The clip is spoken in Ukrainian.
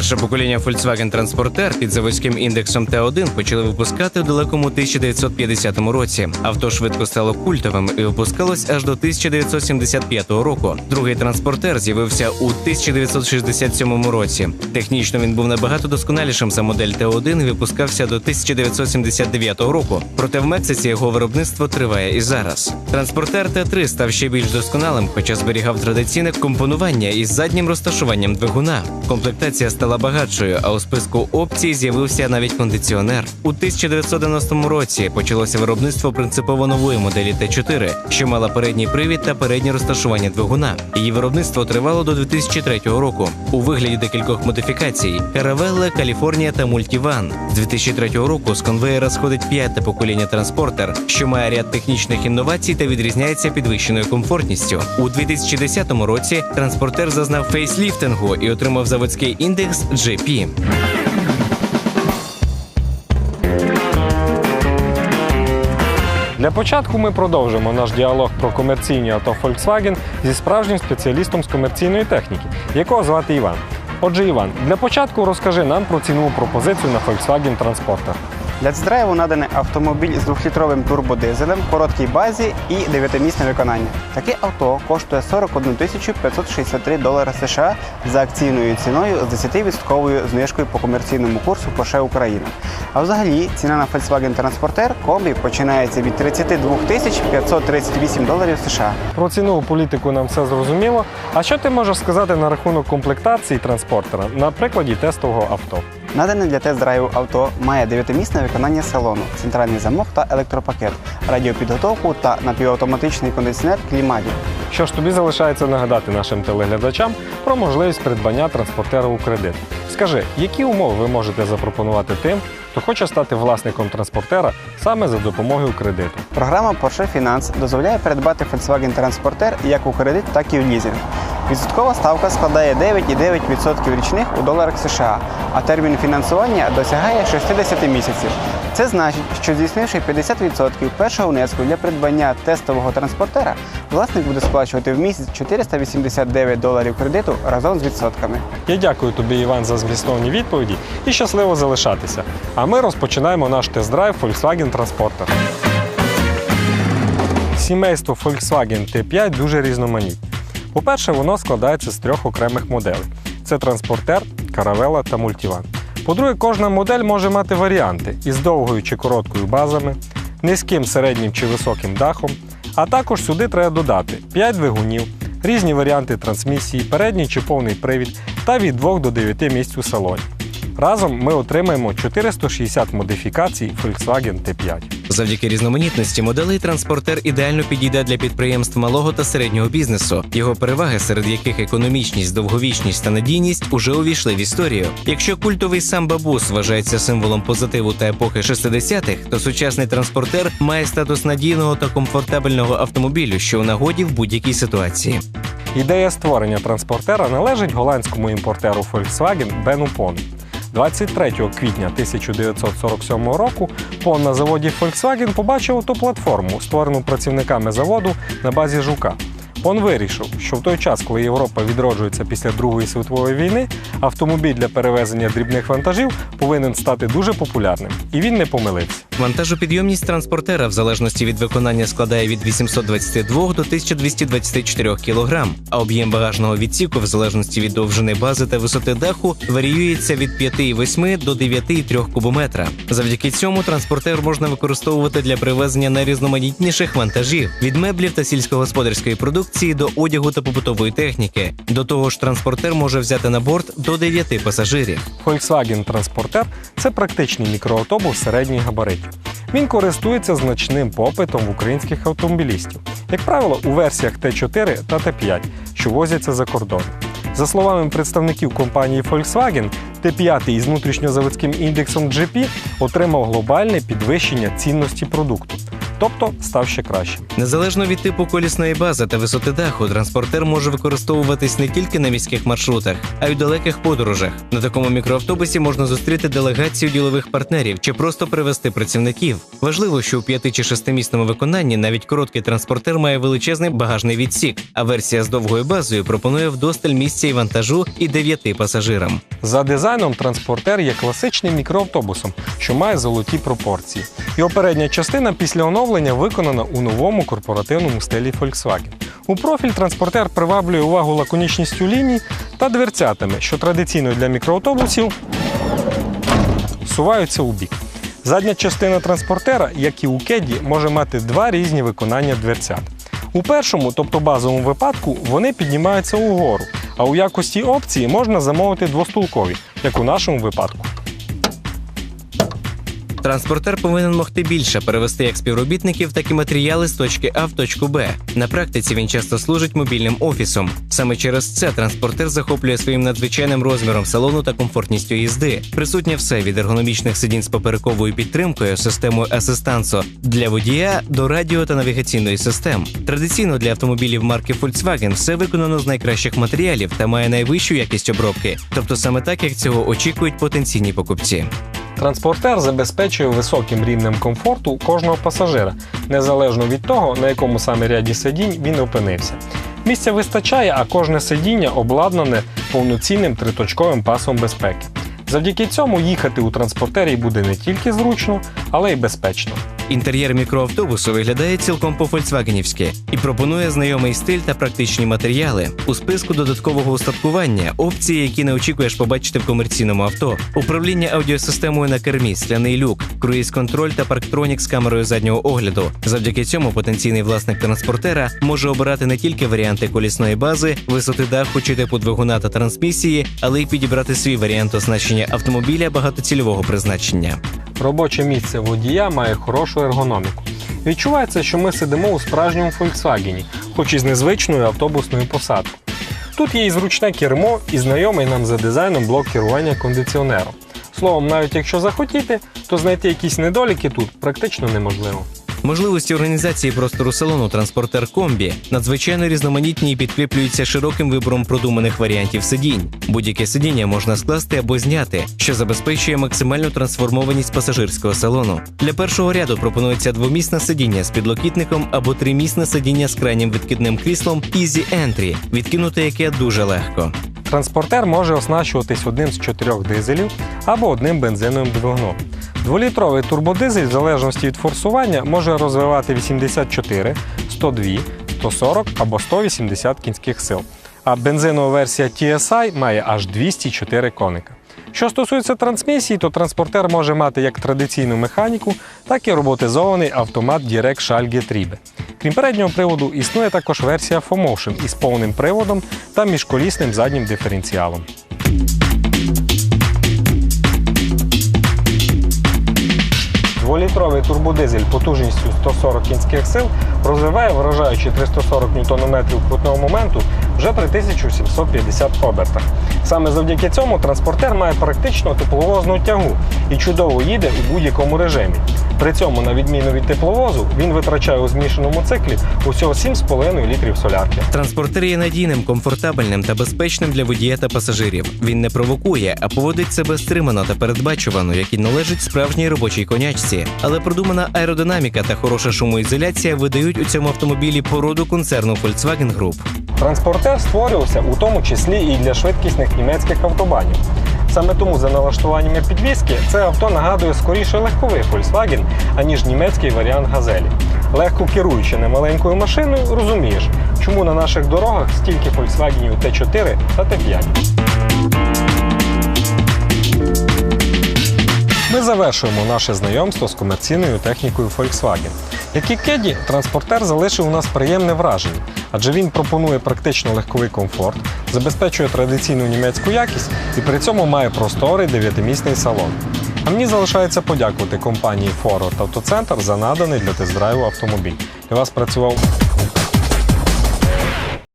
Перше покоління Volkswagen Transporter під заводським індексом Т1 почали випускати у далекому 1950 році. Авто швидко стало культовим і випускалось аж до 1975 року. Другий транспортер з'явився у 1967 році. Технічно він був набагато досконалішим за модель Т1 і випускався до 1979 року. Проте в Мексиці його виробництво триває і зараз. Транспортер Т3 став ще більш досконалим, хоча зберігав традиційне компонування із заднім розташуванням двигуна. Комплектація стала багатшою, а у списку опцій з'явився навіть кондиціонер. У 1990 році почалося виробництво принципово нової моделі Т4, що мала передній привід та переднє розташування двигуна. Її виробництво тривало до 2003 року у вигляді декількох модифікацій: Caravelle, Каліфорнія та Мультіван. З 2003 року з конвеєра сходить п'яте покоління транспортер, що має ряд технічних інновацій та відрізняється підвищеною комфортністю. У 2010 році транспортер зазнав фейсліфтингу і отримав заводський індекс GP. Для початку ми продовжимо наш діалог про комерційні авто Volkswagen зі справжнім спеціалістом з комерційної техніки, якого звати Іван. Отже, Іван, для початку розкажи нам про цінову пропозицію на Volkswagen Transporter. Для тест-драйву наданий автомобіль з двохлітровим турбодизелем, короткій базі і 9-місне виконання. Таке авто коштує 41 тисячу 563 долари США за акційною ціною з 10% знижкою по комерційному курсу Porsche Україна. А взагалі ціна на Volkswagen Transporter комбі починається від 32 тисяч 538 доларів США. Про цінову політику нам все зрозуміло. А що ти можеш сказати на рахунок комплектації транспортера на прикладі тестового авто? Надане для тест-драйву авто має 9-місне виконання салону, центральний замок та електропакет, радіопідготовку та напівавтоматичний кондиціонер клімаді. Що ж тобі залишається нагадати нашим телеглядачам про можливість придбання транспортера у кредит. Скажи, які умови ви можете запропонувати тим, хто хоче стати власником транспортера саме за допомогою кредиту? Програма Porsche Finance дозволяє придбати Volkswagen Transporter як у кредит, так і в лізинг. Відсоткова ставка складає 9,9% річних у доларах США, а термін фінансування досягає 60 місяців. Це значить, що здійснивши 50% першого внеску для придбання тестового транспортера, власник буде сплачувати в місяць 489 доларів кредиту разом з відсотками. Я дякую тобі, Іван, за змістовні відповіді і щасливо залишатися. А ми розпочинаємо наш тест-драйв Volkswagen Transporter. Сімейство Volkswagen T5 дуже різноманітне. По-перше, воно складається з трьох окремих моделей: це транспортер, каравела та мультіван. По-друге, кожна модель може мати варіанти із довгою чи короткою базами, низьким, середнім чи високим дахом. А також сюди треба додати 5 двигунів, різні варіанти трансмісії, передній чи повний привід та від 2 до 9 місць у салоні. Разом ми отримаємо 460 модифікацій Volkswagen T5. Завдяки різноманітності моделей транспортер ідеально підійде для підприємств малого та середнього бізнесу. Його переваги, серед яких економічність, довговічність та надійність, уже увійшли в історію. Якщо культовий сам бабус вважається символом позитиву та епохи 60-х, то сучасний транспортер має статус надійного та комфортабельного автомобілю, що у нагоді в будь-якій ситуації. Ідея створення транспортера належить голландському імпортеру Volkswagen Бену Пону. 23 квітня 1947 року Пон на заводі Volkswagen побачив ту платформу, створену працівниками заводу на базі Жука. Пон вирішив, що в той час, коли Європа відроджується після Другої світової війни, автомобіль для перевезення дрібних вантажів повинен стати дуже популярним. І він не помилився. Вантажопідйомність транспортера в залежності від виконання складає від 822 до 1224 кг, а об'єм багажного відсіку в залежності від довжини бази та висоти даху варіюється від 5,8 до 9,3 кубометра. Завдяки цьому транспортер можна використовувати для привезення найрізноманітніших вантажів від меблів та сільськогосподарської продукції до одягу та побутової техніки. До того ж, транспортер може взяти на борт до 9 пасажирів. Volkswagen Transporter – це практичний мікроавтобус середніх габаритів. Він користується значним попитом в українських автомобілістів, як правило, у версіях Т4 та Т5, що возяться за кордон. За словами представників компанії Volkswagen, Т5 із внутрішньозаводським індексом GP отримав глобальне підвищення цінності продукту. Тобто став ще кращим. Незалежно від типу колісної бази та висоти даху, транспортер може використовуватись не тільки на міських маршрутах, а й у далеких подорожах. На такому мікроавтобусі можна зустріти делегацію ділових партнерів чи просто привезти працівників. Важливо, що у п'яти чи шестимісному виконанні навіть короткий транспортер має величезний багажний відсік, а версія з довгою базою пропонує вдосталь місця і вантажу і дев'яти пасажирам. За дизайном транспортер є класичним мікроавтобусом, що має золоті пропорції. Його передня частина після оновлення виконана у новому корпоративному стилі Volkswagen. У профіль транспортер приваблює увагу лаконічністю ліній та дверцятами, що традиційно для мікроавтобусів суваються у бік. Задня частина транспортера, як і у кеді, може мати два різні виконання дверцят. У першому, тобто базовому випадку, вони піднімаються угору, а у якості опції можна замовити двостулкові, як у нашому випадку. Транспортер повинен могти більше перевести як співробітників, так і матеріали з точки А в точку Б. На практиці він часто служить мобільним офісом. Саме через це транспортер захоплює своїм надзвичайним розміром салону та комфортністю їзди. Присутнє все від ергономічних сидінь з поперековою підтримкою, системою асистансо для водія до радіо та навігаційної систем. Традиційно для автомобілів марки Volkswagen все виконано з найкращих матеріалів та має найвищу якість обробки, тобто саме так, як цього очікують потенційні покупці. Транспортер забезпечує високим рівнем комфорту кожного пасажира, незалежно від того, на якому саме ряді сидінь він опинився. Місця вистачає, а кожне сидіння обладнане повноцінним триточковим пасом безпеки. Завдяки цьому їхати у транспортері буде не тільки зручно, але й безпечно. Інтер'єр мікроавтобусу виглядає цілком по-фольксвагенівськи і пропонує знайомий стиль та практичні матеріали. У списку додаткового устаткування опції, які не очікуєш побачити в комерційному авто, управління аудіосистемою на кермі, скляний люк, круїз-контроль та парктронік з камерою заднього огляду. Завдяки цьому потенційний власник транспортера може обирати не тільки варіанти колісної бази, висоти даху чи типу двигуна та трансмісії, але й підібрати свій варіант оснащення автомобіля багатоцільового призначення. Робоче місце водія має хорошу ергономіку. Відчувається, що ми сидимо у справжньому Volkswagen, хоч і з незвичною автобусною посадкою. Тут є і зручне кермо, і знайомий нам за дизайном блок керування кондиціонером. Словом, навіть якщо захотіти, то знайти якісь недоліки тут практично неможливо. Можливості організації простору салону транспортер комбі надзвичайно різноманітні і підкріплюються широким вибором продуманих варіантів сидінь. Будь-яке сидіння можна скласти або зняти, що забезпечує максимальну трансформованість пасажирського салону. Для першого ряду пропонується двомісне сидіння з підлокітником або тримісне сидіння з крайнім відкидним кріслом Easy Entry, відкинути яке дуже легко. Транспортер може оснащуватись одним з чотирьох дизелів або одним бензиновим двигуном. Дволітровий турбодизель, в залежності від форсування, може розвивати 84, 102, 140 або 180 кінських сил. А бензинова версія TSI має аж 204 коника. Що стосується трансмісії, то транспортер може мати як традиційну механіку, так і роботизований автомат Direct Schalge Triebe. Крім переднього приводу, існує також версія 4Motion із повним приводом та міжколісним заднім диференціалом. Дволітровий турбодизель потужністю 140 кінських сил розвиває вражаючі 340 Нм крутного моменту вже при 1750 обертах. Саме завдяки цьому транспортер має практично тепловозну тягу і чудово їде у будь-якому режимі. При цьому, на відміну від тепловозу, він витрачає у змішаному циклі усього 7,5 літрів солярки. Транспортер є надійним, комфортабельним та безпечним для водія та пасажирів. Він не провокує, а поводить себе стримано та передбачувано, як і належить справжній робочій конячці. Але продумана аеродинаміка та хороша шумоізоляція видають у цьому автомобілі породу концерну Volkswagen Group. Транспортер створювався у тому числі і для швидкісних німецьких автобанів. Саме тому за налаштуваннями підвіски це авто нагадує скоріше легковий Volkswagen, аніж німецький варіант газелі. Легко керуючи немаленькою машиною, розумієш, чому на наших дорогах стільки Volkswagen T4 та T5. Ми завершуємо наше знайомство з комерційною технікою Volkswagen. Як і Кеді, транспортер залишив у нас приємне враження, адже він пропонує практично легковий комфорт, забезпечує традиційну німецьку якість і при цьому має просторий дев'ятимісний салон. А мені залишається подякувати компанії Ford Автоцентр за наданий для тест-драйву автомобіль. Для вас працював